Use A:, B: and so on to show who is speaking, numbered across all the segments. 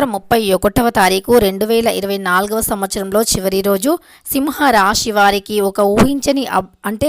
A: December ముప్పై ఒకటవ తారీఖు రెండు వేల ఇరవై నాలుగవ సంవత్సరంలో చివరి రోజు సింహ రాశి వారికి ఒక ఊహించని అంటే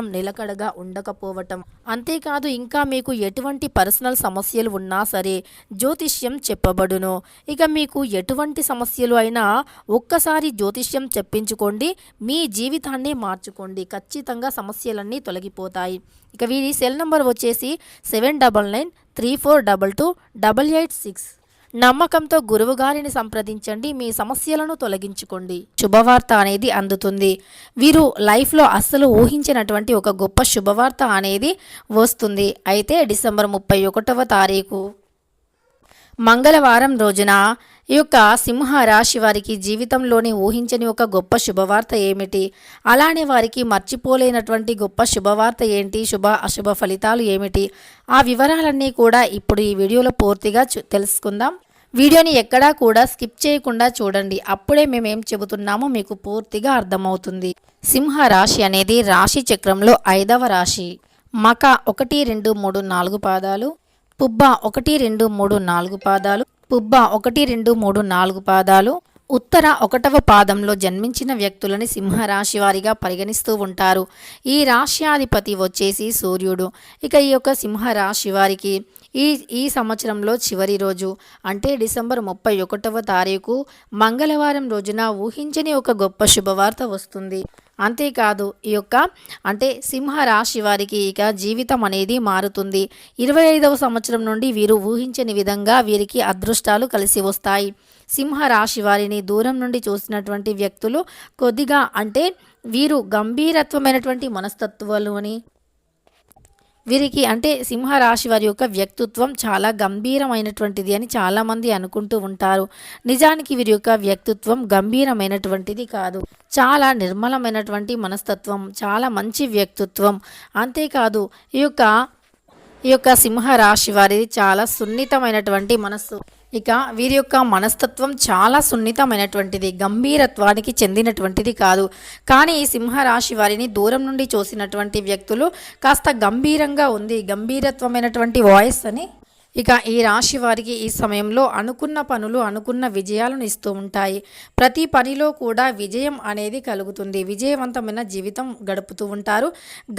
A: నిలకడగా ఉండకపోవటం. అంతేకాదు ఇంకా మీకు ఎటువంటి పర్సనల్ సమస్యలు ఉన్నా సరే జ్యోతిష్యం చెప్పబడును. ఇక మీకు ఎటువంటి సమస్యలు అయినా ఒక్కసారి జ్యోతిష్యం చెప్పించుకోండి మీ జీవితాన్ని మార్చుకోండి. ఖచ్చితంగా సమస్యలన్నీ తొలగిపోతాయి. ఇక వీరి సెల్ నంబర్ వచ్చేసి seven double nine three four double two double eight six. నమ్మకంతో గురువుగారిని సంప్రదించండి మీ సమస్యలను తొలగించుకోండి. శుభవార్త అనేది అందుతుంది. వీరు లైఫ్లో అస్సలు ఊహించినటువంటి ఒక గొప్ప శుభవార్త అనేది వస్తుంది. అయితే డిసెంబర్ ముప్పై ఒకటవ తారీఖు. మంగళవారం రోజున ఈ యొక్క సింహ రాశి వారికి జీవితంలోనే ఊహించని ఒక గొప్ప శుభవార్త ఏమిటి? అలానే వారికి మర్చిపోలేనటువంటి గొప్ప శుభవార్త ఏంటి? శుభ అశుభ ఫలితాలు ఏమిటి? ఆ వివరాలన్నీ కూడా ఇప్పుడు ఈ వీడియోలో పూర్తిగా తెలుసుకుందాం. వీడియోని ఎక్కడా కూడా స్కిప్ చేయకుండా చూడండి. అప్పుడే మేమేం చెబుతున్నామో మీకు పూర్తిగా అర్థమవుతుంది. సింహ రాశి అనేది రాశి చక్రంలో ఐదవ రాశి. మక ఒకటి రెండు మూడు నాలుగు పాదాలు. పుబ్బ ఒకటి రెండు మూడు నాలుగు పాదాలు. పుబ్బ ఒకటి రెండు మూడు నాలుగు పాదాలు ఉత్తర ఒకటవ పాదంలో జన్మించిన వ్యక్తులని సింహరాశి వారిగా పరిగణిస్తూ ఉంటారు. ఈ రాశ్యాధిపతి వచ్చేసి సూర్యుడు. ఇక ఈ యొక్క సింహరాశి వారికి ఈ ఈ సంవత్సరంలో చివరి రోజు అంటే డిసెంబర్ ముప్పై ఒకటవ తారీఖు మంగళవారం రోజున ఊహించని ఒక గొప్ప శుభవార్త వస్తుంది. అంతేకాదు ఈ యొక్క అంటే సింహ రాశి వారికి ఇక జీవితం అనేది మారుతుంది. ఇరవై ఐదవ సంవత్సరం నుండి వీరు ఊహించని విధంగా వీరికి అదృష్టాలు కలిసి వస్తాయి. సింహరాశి వారిని దూరం నుండి చూసినటువంటి వ్యక్తులు కొద్దిగా అంటే వీరు గంభీరత్వమైనటువంటి మనస్తత్వాలు అని వీరికి అంటే సింహరాశి వారి యొక్క వ్యక్తిత్వం చాలా గంభీరమైనటువంటిది అని చాలామంది అనుకుంటూ ఉంటారు. నిజానికి వీరి యొక్క వ్యక్తిత్వం గంభీరమైనటువంటిది కాదు. చాలా నిర్మలమైనటువంటి మనస్తత్వం చాలా మంచి వ్యక్తిత్వం. అంతేకాదు ఈ యొక్క ఈ యొక్క సింహరాశి వారిది చాలా సున్నితమైనటువంటి మనస్సు. ఇక వీరి యొక్క మనస్తత్వం చాలా సున్నితమైనటువంటిది గంభీరత్వానికి చెందినటువంటిది కాదు. కానీ ఈ సింహరాశి వారిని దూరం నుండి చూసినటువంటి వ్యక్తులు కాస్త గంభీరంగా ఉంది గంభీరత్వమైనటువంటి వాయిస్ అని ఇక ఈ రాశి వారికి ఈ సమయంలో అనుకున్న పనులు అనుకున్న విజయాలను ఇస్తూ ఉంటాయి. ప్రతి పనిలో కూడా విజయం అనేది కలుగుతుంది. విజయవంతమైన జీవితం గడుపుతూ ఉంటారు.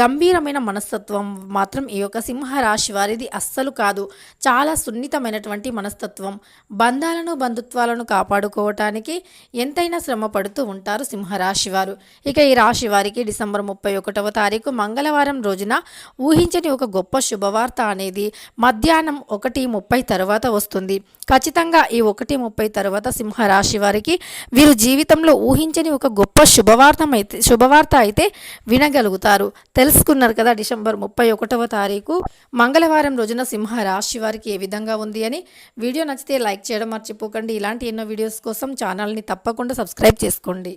A: గంభీరమైన మనస్తత్వం మాత్రం ఈ యొక్క సింహరాశి వారిది అస్సలు కాదు. చాలా సున్నితమైనటువంటి మనస్తత్వం. బంధాలను బంధుత్వాలను కాపాడుకోవటానికి ఎంతైనా శ్రమ పడుతూ ఉంటారు సింహరాశి వారు. ఇక ఈ రాశి వారికి డిసెంబర్ ముప్పై ఒకటవ తారీఖు మంగళవారం రోజున ఊహించని ఒక గొప్ప శుభవార్త అనేది మధ్యాహ్నం ఒకటి ముప్పై తర్వాత వస్తుంది. ఖచ్చితంగా ఈ ఒకటి ముప్పై తర్వాత సింహరాశి వారికి వీరు జీవితంలో ఊహించని ఒక గొప్ప శుభవార్తమైతే అయితే శుభవార్త అయితే వినగలుగుతారు. తెలుసుకున్నారు కదా డిసెంబర్ ముప్పై ఒకటవ తారీఖు. మంగళవారం రోజున సింహ రాశి వారికి ఏ విధంగా ఉంది అని వీడియో నచ్చితే లైక్ చేయడం మర్చిపోకండి. ఇలాంటి ఎన్నో వీడియోస్ కోసం ఛానల్ని తప్పకుండా సబ్స్క్రైబ్ చేసుకోండి.